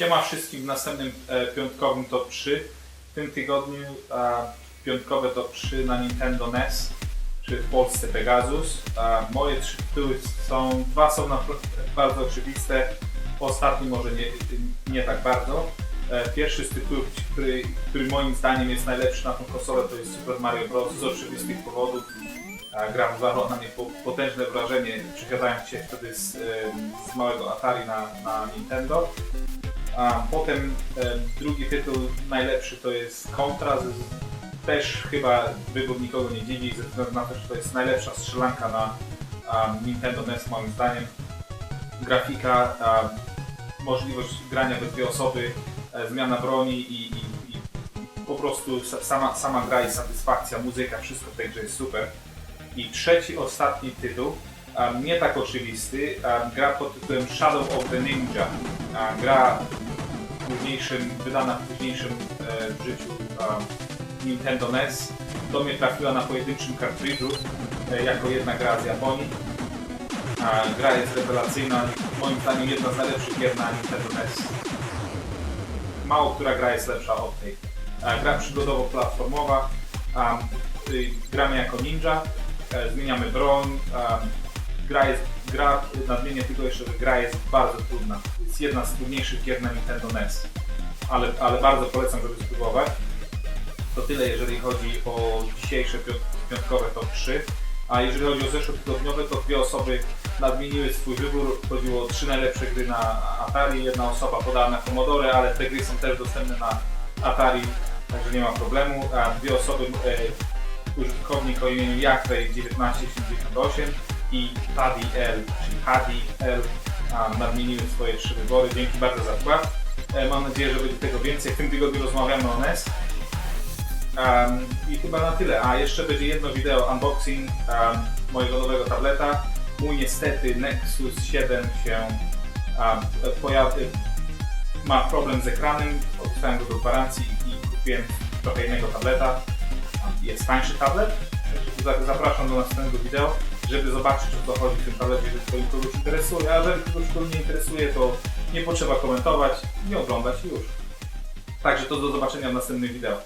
Siema wszystkim w następnym e, piątkowym top 3. W tym tygodniu e, piątkowe top 3 na Nintendo NES, czy w Polsce Pegasus. E, moje trzy tytuły są, dwa są na, bardzo oczywiste, ostatni może nie, nie tak bardzo. E, pierwszy z tytułów, który, który moim zdaniem jest najlepszy na tą konsolę to jest Super Mario Bros. z oczywistych powodów. E, Gra wywarła na mnie po- potężne wrażenie, przesiadając się wtedy z, em, z małego Atari na, na Nintendo. A potem e, drugi tytuł najlepszy to jest Contra. Z- Też chyba wybór nikogo nie dziwi, ze względu na to, że to jest najlepsza strzelanka na a, Nintendo NES moim zdaniem. Grafika, a, możliwość grania we dwie osoby, e, zmiana broni i, i, i po prostu sa- sama, sama gra i satysfakcja, muzyka, wszystko w tej grze jest super. I trzeci, ostatni tytuł, nie tak oczywisty, gra pod tytułem Shadow of the Ninja. Gra w późniejszym, wydana w późniejszym e, życiu Nintendo NES. Do mnie trafiła na pojedynczym kartridżu e, jako jedna gra z Japonii. Gra jest rewelacyjna, moim zdaniem jedna z najlepszych gier na Nintendo NES. Mało która gra jest lepsza od tej. Gra przygodowo-platformowa. Y, gramy jako ninja, e, zmieniamy broń. Gra jest, gra, nadmienię tylko jeszcze, że gra jest bardzo trudna. Jest jedna z trudniejszych gier na Nintendo NES. Ale, ale bardzo polecam, żeby spróbować. To tyle, jeżeli chodzi o dzisiejsze piąt- piątkowe top 3. A jeżeli chodzi o zeszłotygodniowe, to dwie osoby nadmieniły swój wybór. Chodziło o trzy najlepsze gry na Atari. Jedna osoba podała na Commodore, ale te gry są też dostępne na Atari, także nie ma problemu. A dwie osoby, e, użytkownik o imieniu Jakwej1978 i Paddy L, czyli Paddy L, nadmieniły swoje trzy wybory. Dzięki bardzo za wkład. E, mam nadzieję, że będzie tego więcej. W tym tygodniu rozmawiamy o NES. Um, I chyba na tyle. A jeszcze będzie jedno wideo unboxing um, mojego nowego tableta. Mój niestety Nexus 7 się um, ma problem z ekranem. Oddałem go do gwarancji i kupiłem trochę innego tableta. Jest tańszy tablet. Za- Zapraszam do następnego wideo, żeby zobaczyć o co chodzi w tym tablecie, jeżeli to kogoś interesuje. A jeżeli kogoś to nie interesuje, to nie potrzeba komentować, nie oglądać już. Także to do zobaczenia w następnym wideo.